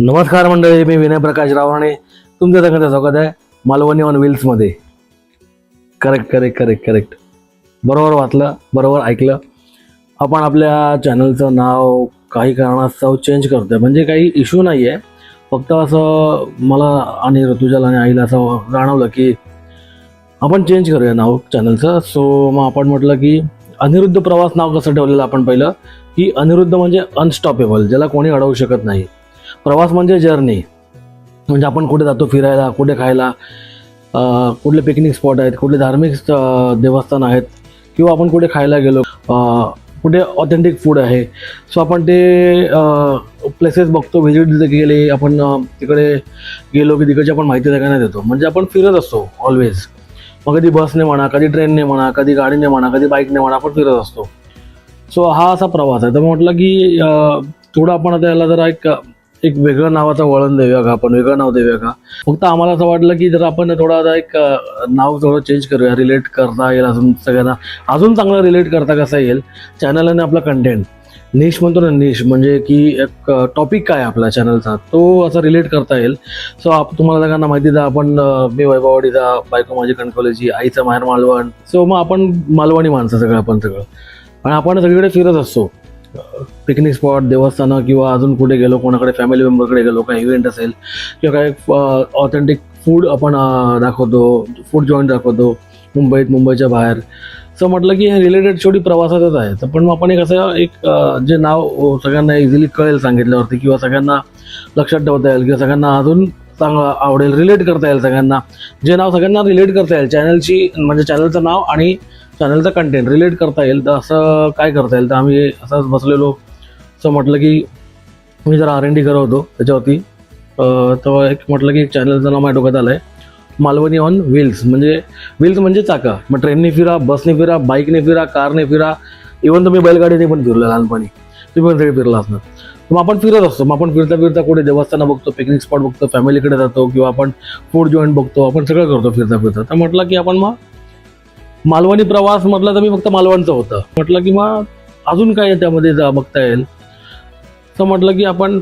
नमस्कार मंडळी मी विनय प्रकाश रावणे तुमच्या सगळ्यांचं स्वागत आहे मालवणी ऑन व्हील्समध्ये करेक्ट करेक्ट करेक्ट करेक्ट बरोबर वाचलं बरोबर ऐकलं. आपण आपल्या चॅनलचं नाव काही कारणास्तव चेंज करतो आहे म्हणजे काही इश्यू नाही आहे फक्त असं मला आणि ऋतुजाला आणि आईला असं जाणवलं की आपण चेंज करूया नाव चॅनलचं सो मग आपण म्हटलं की अनिरुद्ध प्रवास नाव कसं ठेवलेलं आपण पहिलं? की अनिरुद्ध म्हणजे अनस्टॉपेबल ज्याला कोणी अडवू शकत नाही. प्रवास म्हणजे जर्नी. म्हणजे आपण कुठे जातो फिरायला कुठे खायला कुठले पिकनिक स्पॉट आहेत कुठले धार्मिक देवस्थान आहेत किंवा आपण कुठे खायला गेलो कुठे ऑथेंटिक फूड आहे. सो आपण ते प्लेसेस बघतो व्हिजिट तिथे गेले आपण तिकडे गेलो की तिकडची आपण माहिती सगळ्यांना देतो. म्हणजे आपण फिरत असतो ऑलवेज मग कधी बसने म्हणा कधी ट्रेनने म्हणा कधी गाडीने म्हणा कधी बाईकने म्हणा आपण फिरत असतो. सो हा असा प्रवास आहे. तर मग म्हटलं की थोडं आपण आता याला जरा एक एक वेगळं नावाचं वळण देऊया का? आपण वेगळं नाव देऊया का? फक्त आम्हाला असं वाटलं की जर आपण थोडं आता एक नाव थोडं चेंज करूया. रिलेट करता येईल अजून सगळ्यांना. अजून चांगलं रिलेट करता कसं येईल? चॅनल आणि आपला कंटेंट निश म्हणतो ना निश म्हणजे की एक टॉपिक काय आपला चॅनलचा तो असा रिलेट करता येईल. सो आप तुम्हाला सगळ्यांना माहिती आहे आपण मी वैभववाडीचा बायको माझी कणकवलीची आईचं माहेर मालवण. सो मग आपण मालवणी माणसं सगळं आपण सगळं. आणि आपण सगळीकडे फिरत असतो. पिकनिक स्पॉट देवस्थानं किंवा अजून कुठे गेलो कोणाकडे फॅमिली मेंबरकडे गेलो काही इव्हेंट असेल किंवा काही ऑथेंटिक फूड आपण दाखवतो फूड जॉईंट दाखवतो मुंबईत मुंबईच्या बाहेर. सो म्हटलं की हे रिलेटेड शेवटी प्रवासातच आहे. तर पण मग आपण एक असं एक जे नाव सगळ्यांना इझिली कळेल सांगितल्यावरती किंवा सगळ्यांना लक्षात ठेवता येईल किंवा सगळ्यांना अजून चांगलं आवडेल रिलेट करता येईल सगळ्यांना. जे नाव सगळ्यांना रिलेट करता येईल चॅनलची म्हणजे चॅनलचं नाव आणि चॅनलचा कंटेंट रिलेट करता येईल. तर असं काय करता येईल? तर आम्ही असंच बसलेलो. असं म्हटलं की मी जरा आर एन डी करत होतो त्याच्यावरती. तेव्हा एक म्हटलं की चॅनलचं नाव माझ्या डोक्यात आलं आहे मालवणी ऑन व्हील्स म्हणजे व्हील्स म्हणजे चाका. मग ट्रेनने फिरा बसने फिरा बाईकने फिरा कारने फिरा. इवन तुम्ही बैलगाडीने पण फिरलं लहानपणी. तुम्ही पण तिकडे फिरला असणार. मग आपण फिरत असतो. मग आपण फिरता फिरता कुठे देवस्थानं बघतो पिकनिक स्पॉट बघतो फॅमिलीकडे जातो किंवा आपण फूड जॉईंट बघतो आपण सगळं करतो फिरता फिरता. तर म्हटलं की आपण मग मालवणी प्रवास म्हटलं तर मी फक्त मालवणचं होतं. म्हटलं की मग अजून काय त्यामध्ये जा बघता येईल? तर म्हटलं की आपण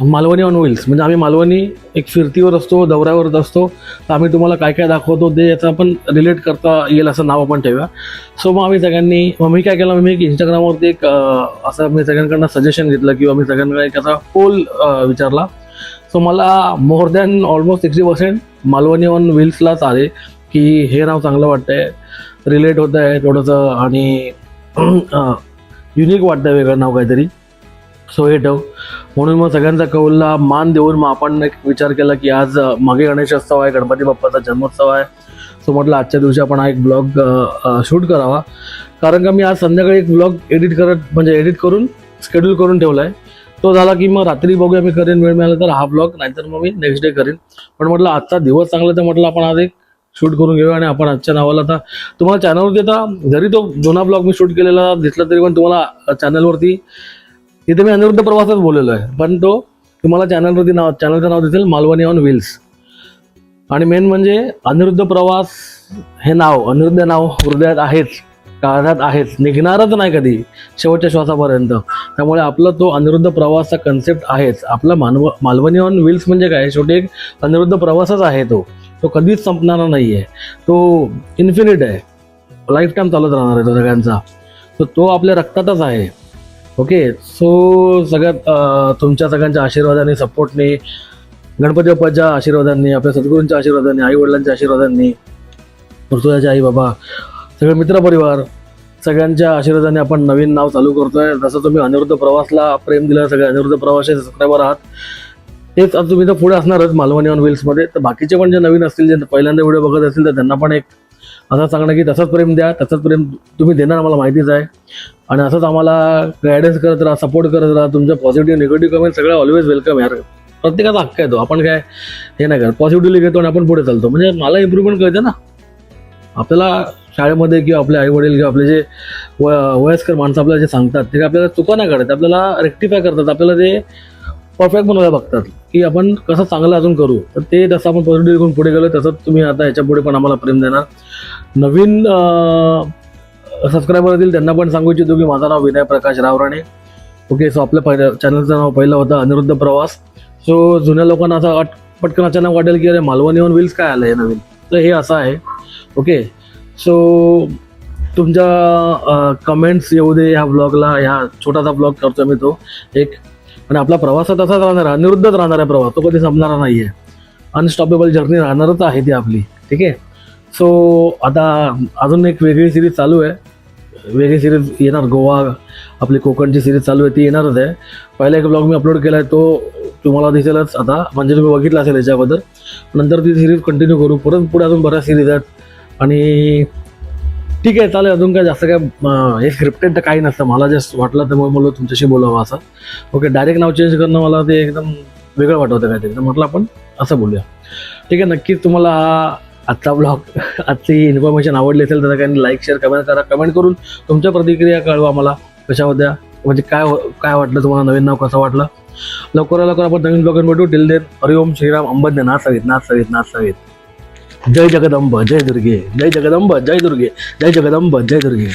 मालवणी ऑन व्हील्स म्हणजे आम्ही मालवणी एक फिरतीवर असतो दौऱ्यावरच असतो. तर आम्ही तुम्हाला काय काय दाखवतो ते याचं आपण रिलेट करता येईल असं नाव आपण ठेवूया. सो मग आम्ही सगळ्यांनी मग मी काय केलं मी एक इंस्टाग्रामवरती एक असं मी सगळ्यांकडनं सजेशन घेतलं किंवा मी सगळ्यांकडे एक असा पोल विचारला. सो मला more than almost sixty percent Malvani on व्हील्सलाच आले की हे नाव चांगलं वाटतंय रिलेट होत आहे थोडंसं आणि युनिक वाटतंय वेगळं नाव काहीतरी. सो हे ठेव. म्हणून मग सगळ्यांचा कौलला मान देऊन मग आपण एक विचार केला की आज मागे गणेशोत्सव आहे गणपती बाप्पाचा जन्मोत्सव आहे. सो म्हटलं आजच्या दिवशी आपण हा एक ब्लॉग शूट करावा. कारण का मी आज संध्याकाळी एक ब्लॉग एडिट करत म्हणजे एडिट करून शेड्यूल करून ठेवला आहे तो झाला की मग रात्री बघूया मी करेन वेळ मिळाला तर हा ब्लॉग नाहीतर मग मी नेक्स्ट डे करेन. पण म्हटलं आजचा दिवस चांगला तर म्हटलं आपण आज एक शूट करून घेऊया आणि आपण आजच्या नावाला आता तुम्हाला चॅनलवरती आता जरी तो जुना ब्लॉग मी शूट केलेला दिसला तरी पण तुम्हाला चॅनलवरती तिथे मी अनिरुद्ध प्रवासच बोललेलो आहे. पण तो तुम्हाला चॅनलवरती नाव चॅनलचं नाव दिसेल मालवणी ऑन व्हील्स आणि मेन म्हणजे अनिरुद्ध प्रवास हे नाव अनिरुद्ध नाव हृदयात आहेच काळात आहेच निघणारच नाही कधी शेवटच्या श्वासापर्यंत. त्यामुळे आपला तो अनिरुद्ध प्रवासचा कन्सेप्ट आहेच. आपला मानव मालवणी ऑन व्हील्स म्हणजे काय? शेवटी एक अनिरुद्ध प्रवासच आहे तो. तो कधीच संपणारा नाही आहे तो इन्फिनिट आहे. लाईफ टाईम चालत राहणार आहे तो सगळ्यांचा. तर तो आपल्या रक्तातच आहे. ओके सो सगळ्यात तुमच्या सगळ्यांच्या आशीर्वादाने सपोर्टने गणपती बाप्पाच्या आशीर्वादांनी आपल्या सद्गुरूंच्या आशीर्वादांनी आई वडिलांच्या आशीर्वादांनी ऋतुजाच्या आई बाबा सगळे मित्रपरिवार सगळ्यांच्या आशीर्वादाने आपण नवीन नाव चालू करतोय. जसं तुम्ही अनिरुद्ध प्रवासला प्रेम दिलं सगळे अनिरुद्ध प्रवासचे सबस्क्रायबर आहात. तेच आता तुम्ही तर पुढे असणारच मालवणी ऑन व्हील्समध्ये तर बाकीचे पण जे नवीन असतील जे पहिल्यांदा व्हिडिओ बघत असतील तर त्यांना पण एक असं सांगणं की तसंच प्रेम द्या तसंच प्रेम तुम्ही देणार आम्हाला माहितीच आहे. आणि असंच आम्हाला गायडन्स करत राहा सपोर्ट करत राहा. तुमच्या पॉझिटिव्ह निगेटिव्ह कमेंट सगळ्या ऑलवेज वेलकम यार. प्रत्येकाचा हक्क येतो आपण काय हे नाही करत. पॉझिटिव्हली घेतो आणि आपण पुढे चालतो. म्हणजे मला इम्प्रूव्हमेंट कळते ना. आपल्याला शाळेमध्ये किंवा आपले आई वडील किंवा आपले जे व वयस्कर माणसं आपल्याला जे सांगतात ते आपल्याला चुका नाही काढत आपल्याला रेक्टिफाय करतात. आपल्याला ते परफेक्ट बनवायला बघतात की आपण कसं चांगलं अजून करू. तर ते जसं आपण पॉझिटिव्ह घेऊन पुढे गेलो तसंच तुम्ही आता याच्यापुढे पण आम्हाला प्रेम देणार. नवीन सबस्क्रायबर असतील त्यांना पण सांगू इच्छितो की माझं नाव विनय प्रकाश रावराणे. ओके सो आपल्या पहिल्या चॅनलचं नाव पहिलं होतं अनिरुद्ध प्रवास. सो जुन्या लोकांना असं अट- पटकन अचानक वाटेल की अरे मालवणी ऑन व्हील्स काय आलं आहे नवीन? तर हे असं आहे. ओके सो तुमच्या कमेंट्स येऊ दे ह्या ब्लॉगला ह्या छोटासा ब्लॉग करतो मी तो. एक आणि आपला प्रवास तसाच राहणार आहे अनिरुद्धच राहणार आहे प्रवास. तो कधी संपणारा नाही आहे अनस्टॉपेबल जर्नी राहणारच आहे ती आपली. ठीक आहे? सो आता अजून एक वेगळी सिरीज चालू आहे. वेगळी सिरीज येणार. गोवा आपली कोकणची सिरीज चालू आहे ती येणारच आहे. पहिला एक ब्लॉग मी अपलोड केला आहे तो तुम्हाला दिसेलच आता. म्हणजे तुम्ही बघितला असेल याच्या अगोदर. नंतर ती सिरीज कंटिन्यू करू. परत पुढे अजून बऱ्याच सिरीज आहेत. आणि ठीक आहे चालेल. अजून काय जास्त काय हे स्क्रिप्टेड तर काही नसतं. मला जस्ट वाटलं त्यामुळे मला तुमच्याशी बोलावं असं. ओके डायरेक्ट नाव चेंज करणं मला ते एकदम वेगळं वाटवतं काहीतरी. तर म्हटलं आपण असं बोलूया. ठीक आहे नक्कीच तुम्हाला हा आजचा ब्लॉग आजची इन्फॉर्मेशन आवडली असेल तर काही लाईक शेअर कमेंट करा. कमेंट करून तुमच्या प्रतिक्रिया कळवा मला. कशा होत्या म्हणजे काय काय वाटलं तुम्हाला? नवीन नाव कसं वाटलं? लवकर लवकर आपण नवीन ब्लॉग भेटू. Till then Hariom Shriram Ambadnya Nath Savit Nath Savit Nath Savit. जय जगदंब जय दुर्गे जय जगदंब जय दुर्गे जय जगदंब जय दुर्गे